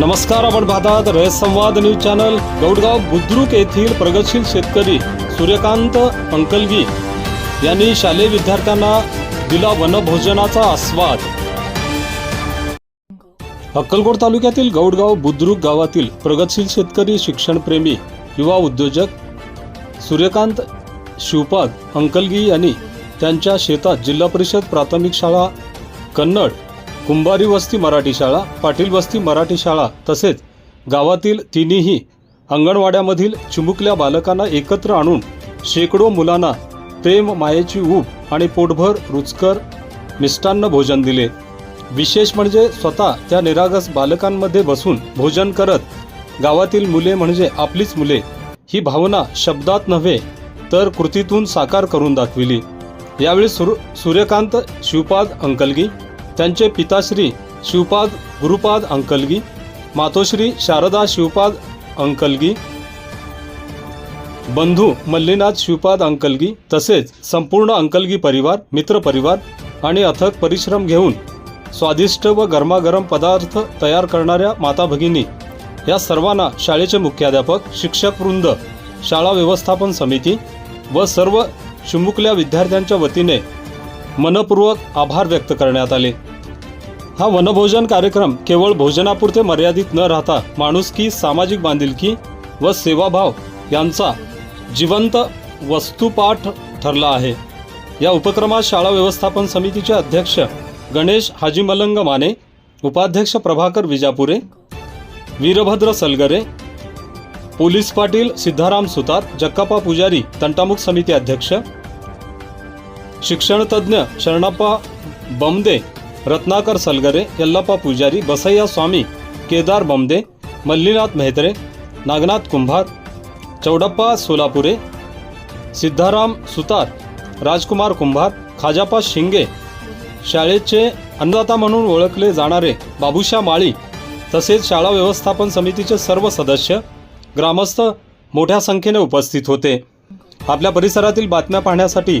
नमस्कार आपण पाहतात रयत संवाद न्यूज चॅनल गौडगाव बुद्रुक येथील प्रगतशील शेतकरी सूर्यकांत अंकलगी यांनी शालेय विद्यार्थ्यांना दिला वनभोजनाचा आस्वाद. अक्कलकोट तालुक्यातील गौडगाव बुद्रुक गावातील प्रगतशील शेतकरी शिक्षणप्रेमी युवा उद्योजक सूर्यकांत शिवपाद अंकलगी यांनी त्यांच्या शेतात जिल्हा परिषद प्राथमिक शाळा कन्नड कुंभारी वस्ती मराठी शाळा पाटील वस्ती मराठी शाळा तसेच गावातील तिन्ही अंगणवाड्यामधील चिमुकल्या बालकांना एकत्र आणून शेकडो मुलांना प्रेम मायेची ऊब आणि पोटभर रुचकर मिष्टान्न भोजन दिले. विशेष म्हणजे स्वतः त्या निरागस बालकांमध्ये बसून भोजन करत गावातील मुले म्हणजे आपलीच मुले ही भावना शब्दात नव्हे तर कृतीतून साकार करून दाखविली. यावेळी सुर सूर्यकांत शिवपाद अंकलगी त्यांचे पिताश्री शिवपाद गुरुपाद अंकलगी मातोश्री शारदा शिवपाद अंकलगी बंधू मल्लीनाथ शिवपाद अंकलगी तसेच संपूर्ण अंकलगी परिवार मित्र परिवार आणि अथक परिश्रम घेऊन स्वादिष्ट व गरमागरम पदार्थ तयार करणाऱ्या माता भगिनी या सर्वांना शाळेचे मुख्याध्यापक शिक्षक वृंद शाळा व्यवस्थापन समिती व सर्व चिमुकल्या विद्यार्थ्यांच्या वतीने मनपूर्वक आभार व्यक्त करण्यात आले. हा वनभोजन कार्यक्रम केवळ भोजनापुरते मर्यादित न राहता माणुसकी सामाजिक बांधिलकी व सेवाभाव यांचा जिवंत वस्तुपाठ ठरला आहे. या उपक्रमात शाळा व्यवस्थापन समितीचे अध्यक्ष गणेश हाजी मलंग माने उपाध्यक्ष प्रभाकर विजापुरे वीरभद्र सलगरे पोलीस पाटील सिद्धाराम सुतार जक्कापा पुजारी तंटामुख समिती अध्यक्ष शिक्षणतज्ज्ञ शरणप्पा बमदे रत्नाकर सलगरे यल्लप्पा पुजारी बसय्या स्वामी केदार बमदे मल्लीनाथ मेहत्रे नागनाथ कुंभार चौडप्पा सोलापुरे सिद्धाराम सुतार राजकुमार कुंभार खाजापा शिंगे शाळेचे अन्नदाता म्हणून ओळखले जाणारे बाबुशा माळी तसेच शाळा व्यवस्थापन समितीचे सर्व सदस्य ग्रामस्थ मोठ्या संख्येने उपस्थित होते. आपल्या परिसरातील बातम्या पाहण्यासाठी